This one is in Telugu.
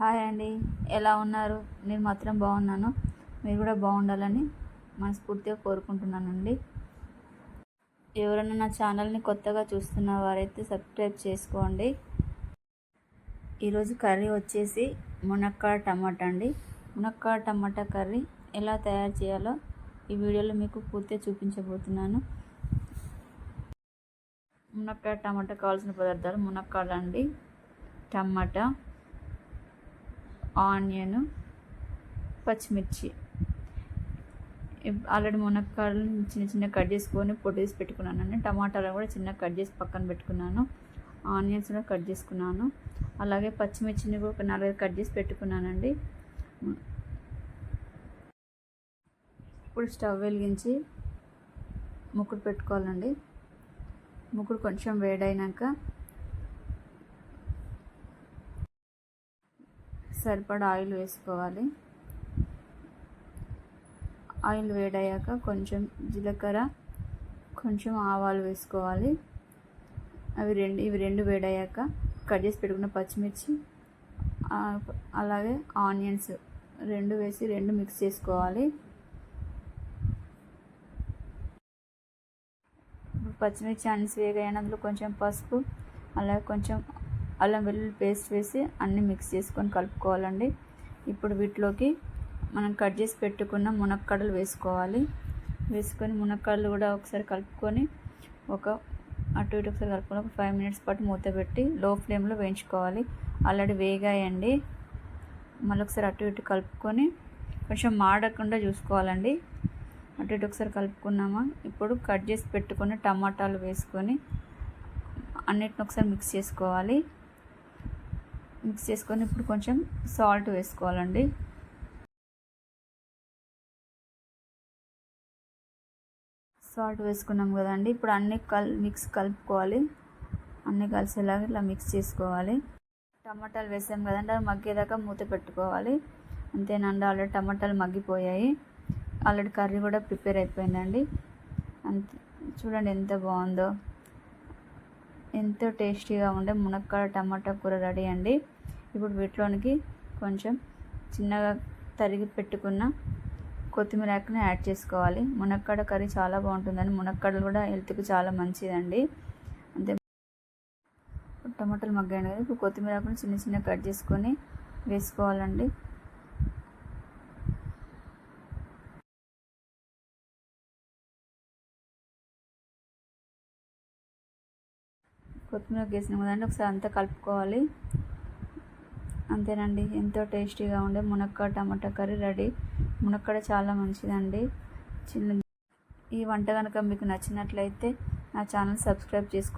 హాయ్ అండి. ఎలా ఉన్నారు? నేను మాత్రం బాగున్నాను. మీరు కూడా బాగుండాలని మనస్ఫూర్తిగా కోరుకుంటున్నానండి. ఎవరైనా నా ఛానల్ని కొత్తగా చూస్తున్న వారైతే సబ్స్క్రైబ్ చేసుకోండి. ఈరోజు కర్రీ వచ్చేసి మునక్కాడ టమాటా అండి. మునక్కాయ టమాటా కర్రీ ఎలా తయారు చేయాలో ఈ వీడియోలో మీకు పూర్తిగా చూపించబోతున్నాను. మునక్కాయ టమాటా కావాల్సిన పదార్థాలు మునక్కాడ అండి టమాటా ఆనియన్ పచ్చిమిర్చి ఆల్రెడీ మునక్కాయలు చిన్న చిన్న కట్ చేసుకొని పొడి పెట్టుకున్నాను. పెట్టుకున్నానండి టమాటాలు కూడా చిన్న కట్ చేసి పక్కన పెట్టుకున్నాను. ఆనియన్స్ కూడా కట్ చేసుకున్నాను. అలాగే పచ్చిమిర్చిని కూడా ఒక నాలుగు కట్ చేసి పెట్టుకున్నానండి. ఇప్పుడు స్టవ్ వెలిగించి ముక్కుడు పెట్టుకోవాలండి. ముక్కుడు కొంచెం వేడైనాక సరిపడా ఆయిల్ వేసుకోవాలి. ఆయిల్ వేడయ్యాక కొంచెం జీలకర్ర కొంచెం ఆవాలు వేసుకోవాలి. అవి రెండు ఇవి రెండు వేడయ్యాక కట్ చేసి పెట్టుకున్న పచ్చిమిర్చి అలాగే ఆనియన్స్ రెండు వేసి రెండు మిక్స్ చేసుకోవాలి. పచ్చిమిర్చి ఆనియన్స్ వేగాయని కొంచెం పసుపు అలాగే కొంచెం అల్లం వెల్లుల్లి పేస్ట్ వేసి అన్నీ మిక్స్ చేసుకొని కలుపుకోవాలండి. ఇప్పుడు వీటిలోకి మనం కట్ చేసి పెట్టుకున్న మునక్కడలు వేసుకోవాలి. వేసుకొని మునక్కడలు కూడా ఒకసారి కలుపుకొని ఒక అటు ఇటు ఒకసారి కలుపుకొని ఒక ఫైవ్ మినిట్స్ పాటు మూత పెట్టి లో ఫ్లేమ్లో వేయించుకోవాలి. ఆల్రెడీ వేగాయండి. మళ్ళీ ఒకసారి అటు ఇటు కలుపుకొని కొంచెం మాడకుండా చూసుకోవాలండి. అటు ఇటు ఒకసారి కలుపుకున్నామా? ఇప్పుడు కట్ చేసి పెట్టుకుని టమాటాలు వేసుకొని అన్నిటిని ఒకసారి మిక్స్ చేసుకోవాలి. మిక్స్ చేసుకొని ఇప్పుడు కొంచెం సాల్ట్ వేసుకోవాలండి. సాల్ట్ వేసుకున్నాం కదండి. ఇప్పుడు అన్ని కల్ మిక్స్ కలుపుకోవాలి. అన్నీ కలిసేలాగా ఇట్లా మిక్స్ చేసుకోవాలి. టమాటాలు వేసాం కదండి. అది మగ్గేదాకా మూత పెట్టుకోవాలి. అంతేనండి ఆల్రెడీ టమాటాలు మగ్గిపోయాయి. ఆల్రెడీ కర్రీ కూడా ప్రిపేర్ అయిపోయిందండి. అంతే. చూడండి ఎంత బాగుందో. ఎంతో టేస్టీగా ఉండే మునక్కాడ టమాటా కూర రెడీ అండి. ఇప్పుడు వీటిలోనికి కొంచెం చిన్నగా తరిగి పెట్టుకున్న కొత్తిమీర ఆకుని యాడ్ చేసుకోవాలి. మునక్కాడ కర్రీ చాలా బాగుంటుందండి. మునక్కాడలు కూడా హెల్త్కి చాలా మంచిదండి. అంతే. టమాటాలు మగ్గాయండి కదా ఇప్పుడు కొత్తిమీర ఆకుని చిన్న చిన్న కట్ చేసుకొని వేసుకోవాలండి. కొత్తిమీర వేసినాం కదండి ఒకసారి అంతా కలుపుకోవాలి. అంతేనండి ఎంతో టేస్టీగా ఉండే మునక్కాయ టమాటా కర్రీ రెడీ. మునక్కడ చాలా మంచిదండి. చిన్న ఈ వంట కనుక మీకు నచ్చినట్లయితే నా ఛానల్ సబ్స్క్రైబ్ చేసుకోండి.